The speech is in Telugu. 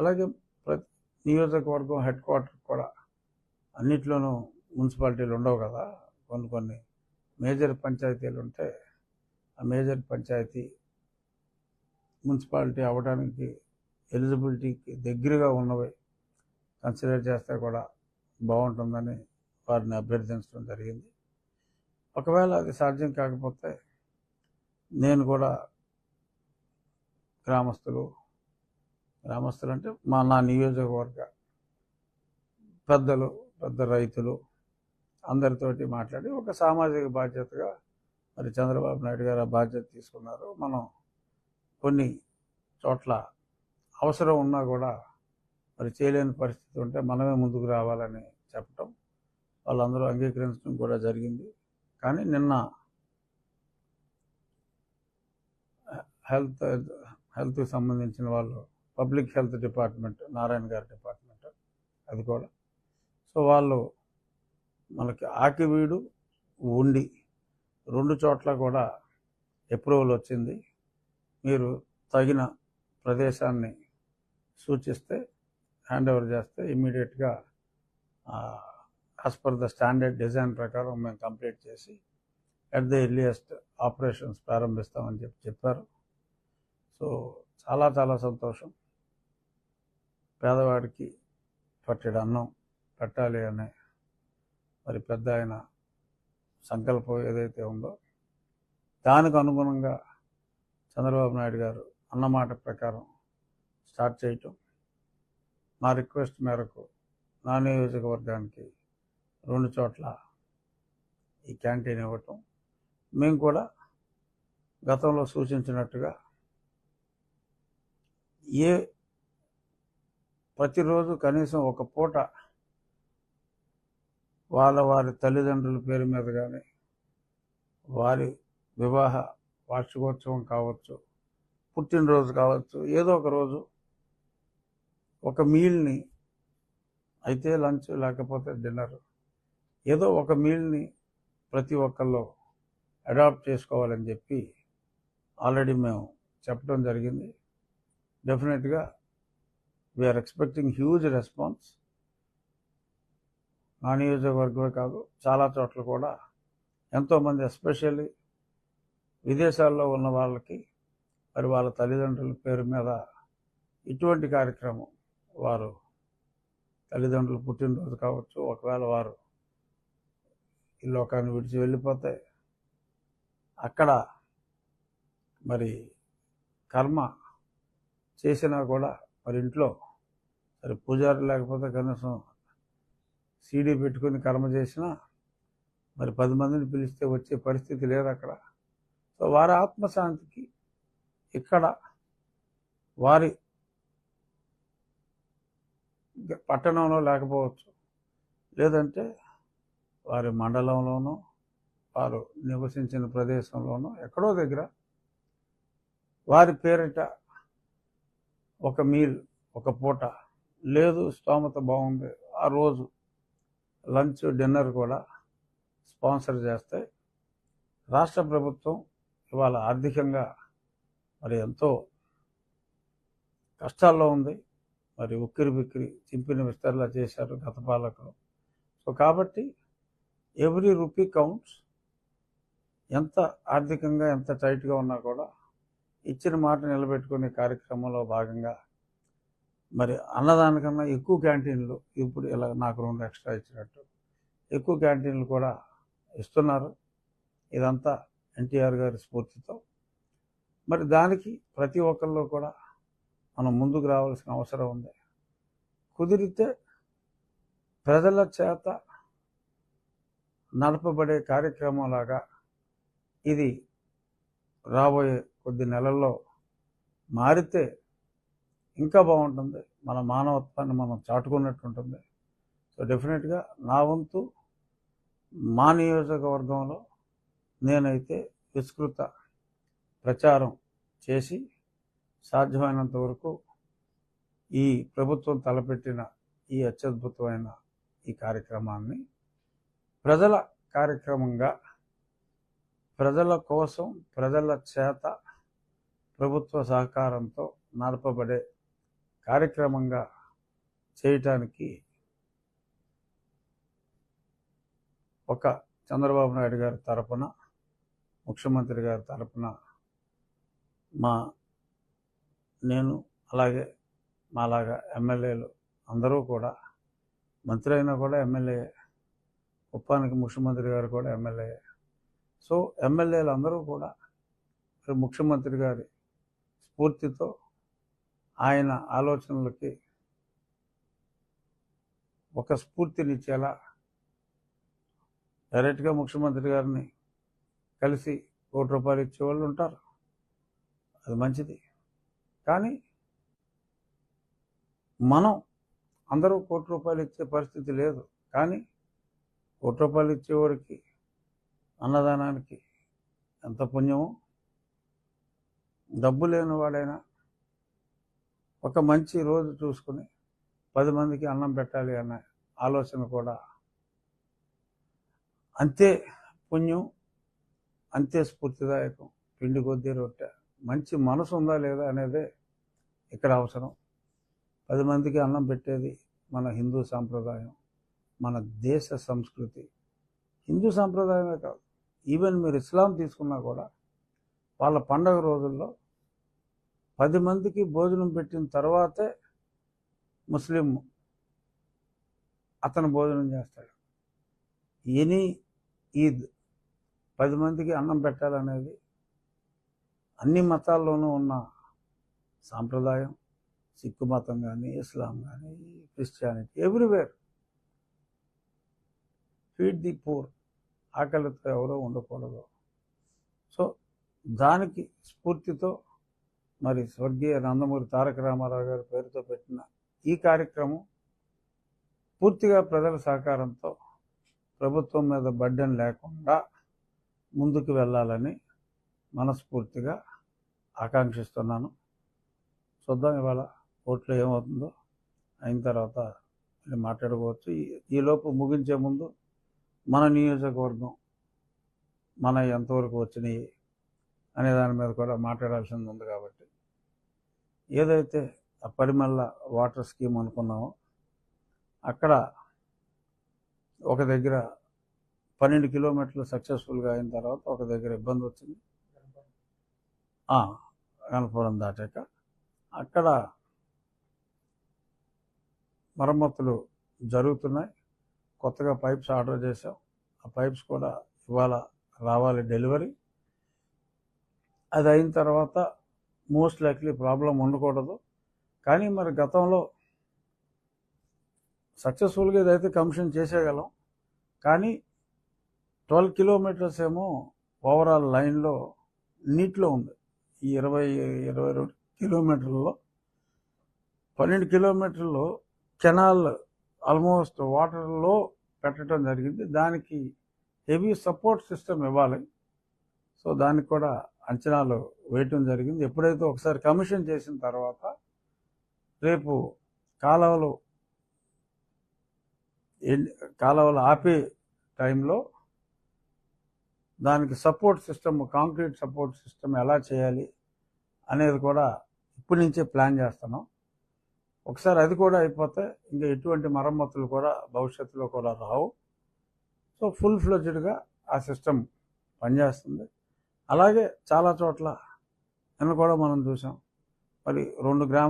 అలాగే ప్రతి నియోజకవర్గం హెడ్ క్వార్టర్ కూడా అన్నిట్లోనూ మున్సిపాలిటీలు ఉండవు కదా. కొన్ని కొన్ని మేజర్ పంచాయతీలు ఉంటే ఆ మేజర్ పంచాయతీ మున్సిపాలిటీ అవ్వడానికి ఎలిజిబిలిటీకి దగ్గరగా ఉన్నవి కన్సిడర్ చేస్తే కూడా బాగుంటుందని వారిని అభ్యర్థించడం జరిగింది. ఒకవేళ అది సాధ్యం కాకపోతే నేను కూడా గ్రామస్తులు గ్రామస్తులు అంటే మా నా నియోజకవర్గ పెద్దలు పెద్ద రైతులు అందరితోటి మాట్లాడి ఒక సామాజిక బాధ్యతగా మరి చంద్రబాబు నాయుడు గారు ఆ బాధ్యత తీసుకున్నారు. మనం కొన్ని చోట్ల అవసరం ఉన్నా కూడా మరి చేయలేని పరిస్థితి ఉంటే మనమే ముందుకు రావాలని చెప్పటం వాళ్ళందరూ అంగీకరించడం కూడా జరిగింది. కానీ నిన్న హెల్త్ హెల్త్కి సంబంధించిన వాళ్ళు పబ్లిక్ హెల్త్ డిపార్ట్మెంట్ నారాయణ గారి డిపార్ట్మెంట్ అది కూడా. సో వాళ్ళు మనకి ఆకివీడు ఉండి రెండు చోట్ల కూడా అప్రూవల్ వచ్చింది. మీరు తగిన ప్రదేశాన్ని సూచిస్తే హ్యాండ్ ఓవర్ చేస్తే ఇమ్మీడియట్గా as per the standard design ప్రకారం మేము కంప్లీట్ చేసి అట్ ద ఎర్లియస్ట్ ఆపరేషన్స్ ప్రారంభిస్తామని చెప్పి చెప్పారు. సో చాలా చాలా సంతోషం. పేదవాడికి పట్టెడు అన్నం పెట్టాలి అనే మరి పెద్ద ఆయన సంకల్పం ఏదైతే ఉందో దానికి అనుగుణంగా చంద్రబాబు నాయుడు గారు అన్నమాట ప్రకారం స్టార్ట్ చేయటం నా రిక్వెస్ట్ మేరకు నా నియోజకవర్గానికి రెండు చోట్ల ఈ క్యాంటీన్ ఇవ్వటం మేము కూడా గతంలో సూచించినట్టుగా ఏ ప్రతిరోజు కనీసం ఒక పూట వాళ్ళ వారి తల్లిదండ్రుల పేరు మీద కానీ వారి వివాహ వార్షికోత్సవం కావచ్చు పుట్టినరోజు కావచ్చు ఏదో ఒక రోజు ఒక మీల్ని అయితే లంచ్ లేకపోతే డిన్నర్ ఏదో ఒక మీల్ని ప్రతి ఒక్కళ్ళు అడాప్ట్ చేసుకోవాలని చెప్పి ఆల్రెడీ మేము చెప్పడం జరిగింది. డెఫినెట్గా we are expecting huge response నా నియోజకవర్గమే కాదు. చాలా చోట్ల కూడా ఎంతోమంది ఎస్పెషల్లీ విదేశాల్లో ఉన్న వాళ్ళకి మరి వాళ్ళ తల్లిదండ్రుల పేరు మీద ఇటువంటి కార్యక్రమం వారు తల్లిదండ్రులు పుట్టినరోజు కావచ్చు ఒకవేళ వారు ఈ లోకాన్ని విడిచి వెళ్ళిపోతే అక్కడ మరి కర్మ చేసినా కూడా మరి ఇంట్లో సరే పూజారి లేకపోతే కనీసం సీడీ పెట్టుకొని కర్మ చేసినా మరి పది మందిని పిలిస్తే వచ్చే పరిస్థితి లేదు అక్కడ. సో వారి ఆత్మశాంతికి ఇక్కడ వారి పట్టణంలో లేకపోవచ్చు. లేదంటే వారి మండలంలోనూ వారు నివసించిన ప్రదేశంలోనూ ఎక్కడో దగ్గర వారి పేరిట ఒక మీల్ ఒక పూట. లేదు స్తోమత బాగుంది. ఆ రోజు లంచ్ డిన్నర్ కూడా స్పాన్సర్ చేస్తే రాష్ట్ర ప్రభుత్వం ఇవాళ ఆర్థికంగా మరి ఎంతో కష్టాల్లో ఉంది. మరి ఉక్కిరి బిక్కిరి చింపిన విస్తరణ చేశారు గత పాలకులు. సో కాబట్టి ఎవ్రీ రూపీ కౌంట్స్. ఎంత ఆర్థికంగా ఎంత టైట్గా ఉన్నా కూడా ఇచ్చిన మాట నిలబెట్టుకునే కార్యక్రమంలో భాగంగా మరి అన్నదానికన్నా ఎక్కువ క్యాంటీన్లు ఇప్పుడు ఇలా నాకు రెండు ఎక్స్ట్రా ఇచ్చినట్టు ఎక్కువ క్యాంటీన్లు కూడా ఇస్తున్నారు. ఇదంతా ఎన్టీఆర్ గారి స్ఫూర్తితో. మరి దానికి ప్రతి ఒక్కళ్ళు కూడా మనం ముందుకు రావాల్సిన అవసరం ఉంది. కుదిరితే ప్రజల చేత నడపబడే కార్యక్రమంలాగా ఇది రాబోయే కొద్ది నెలల్లో మారితే ఇంకా బాగుంటుంది. మన మానవత్వాన్ని మనం చాటుకున్నట్టు ఉంటుంది. సో డెఫినెట్గా నా వంతు మా నియోజకవర్గంలో నేనైతే విస్తృత ప్రచారం చేసి సాధ్యమైనంత వరకు ఈ ప్రభుత్వం తలపెట్టిన ఈ అత్యద్భుతమైన ఈ కార్యక్రమాన్ని ప్రజల కార్యక్రమంగా ప్రజల కోసం ప్రజల చేత ప్రభుత్వ సహకారంతో నడపబడే కార్యక్రమంగా చేయటానికి ఒక చంద్రబాబు నాయుడు గారి తరపున ముఖ్యమంత్రి గారి తరపున మా నేను అలాగే మాలాగా ఎమ్మెల్యేలు అందరూ కూడా మంత్రి అయినా కూడా ఎమ్మెల్యే ఉప్పానికి ముఖ్యమంత్రి గారు కూడా ఎమ్మెల్యే సో ఎమ్మెల్యేలు అందరూ కూడా ముఖ్యమంత్రి గారి స్ఫూర్తితో ఆయన ఆలోచనలకి ఒక స్ఫూర్తినిచ్చేలా డైరెక్ట్గా ముఖ్యమంత్రి గారిని కలిసి కోటి రూపాయలు ఇచ్చే వాళ్ళు ఉంటారు. అది మంచిది. కానీ మనం అందరూ కోటి రూపాయలు ఇచ్చే పరిస్థితి లేదు. కానీ కోటి రూపాయలు ఇచ్చేవాడికి అన్నదానానికి ఎంత పుణ్యమో డబ్బు లేని వాడైనా ఒక మంచి రోజు చూసుకుని పది మందికి అన్నం పెట్టాలి అనే ఆలోచన కూడా అంతే పుణ్యం అంతే స్ఫూర్తిదాయకం. పిండి కొద్దీ రొట్టె. మంచి మనసు ఉందా లేదా అనేదే ఇక్కడ అవసరం. పది మందికి అన్నం పెట్టేది మన హిందూ సాంప్రదాయం మన దేశ సంస్కృతి. హిందూ సాంప్రదాయమే కాదు. ఈవెన్ మీరు ఇస్లాం తీసుకున్నా కూడా వాళ్ళ పండగ రోజుల్లో పది మందికి భోజనం పెట్టిన తర్వాతే ముస్లిం అతను భోజనం చేస్తాడు. ఎనీ ఈద్ పది మందికి అన్నం పెట్టాలనేది అన్ని మతాల్లోనూ ఉన్న సాంప్రదాయం. సిక్కు మతం కానీ ఇస్లాం కానీ Christianity everywhere. Feed the poor ఆకలితో ఎవరో ఉండకూడదు. సో దానికి స్ఫూర్తితో మరి స్వర్గీయ నందమూరి తారక రామారావు గారి పేరుతో పెట్టిన ఈ కార్యక్రమం పూర్తిగా ప్రజల సహకారంతో ప్రభుత్వం మీద బడ్డెన్ లేకుండా ముందుకు వెళ్ళాలని మనస్ఫూర్తిగా ఆకాంక్షిస్తున్నాను. చూద్దాం ఇవాళ ఓట్లు ఏమవుతుందో అయిన తర్వాత మళ్ళీ మాట్లాడుకోవచ్చు ఈ- ఈలోపు ముగించే ముందు మన నియోజకవర్గం మన ఎంతవరకు వచ్చినాయి అనే దాని మీద కూడా మాట్లాడాల్సింది ఉంది కాబట్టి. ఏదైతే ఆ పరిమళ వాటర్ స్కీమ్ అనుకున్నామో అక్కడ ఒక దగ్గర పన్నెండు కిలోమీటర్లు సక్సెస్ఫుల్గా అయిన తర్వాత ఒక దగ్గర ఇబ్బంది వచ్చింది. ఆ, గణపురం దాటాక అక్కడ మరమ్మతులు జరుగుతున్నాయి. కొత్తగా పైప్స్ ఆర్డర్ చేసాం ఆ పైప్స్ కూడా ఇవాళ రావాలి డెలివరీ. అది అయిన తర్వాత మోస్ట్ లైక్లీ ప్రాబ్లం ఉండకూడదు. కానీ మరి గతంలో సక్సెస్ఫుల్గా ఇదైతే కమిషన్ చేసేయగలం కానీ ట్వెల్వ్ కిలోమీటర్స్ ఏమో ఓవరాల్ లైన్లో నీటిలో ఉంది. ఈ ఇరవై ఇరవై రెండు కిలోమీటర్లలో పన్నెండు కిలోమీటర్లు కెనాల్ ఆల్మోస్ట్ వాటర్లో పెట్టడం జరిగింది. దానికి హెవీ సపోర్ట్ సిస్టమ్ ఇవ్వాలి. సో దానికి కూడా అంచనాలు వేయటం జరిగింది. ఎప్పుడైతే ఒకసారి కమిషన్ చేసిన తర్వాత రేపు కాలువలు కాలువలు ఆపే టైంలో దానికి support system concrete support system ఎలా చేయాలి అనేది కూడా ఇప్పటి నుంచే ప్లాన్ చేస్తున్నాం. ఒకసారి అది కూడా అయిపోతే ఇంకా ఎటువంటి మరమ్మతులు కూడా భవిష్యత్తులో కూడా రావు. సో ఫుల్ ఫ్లెడ్జ్డ్గా ఆ సిస్టమ్ పనిచేస్తుంది. అలాగే చాలా చోట్ల నిన్న కూడా మనం చూసాం మరి రెండు గ్రామ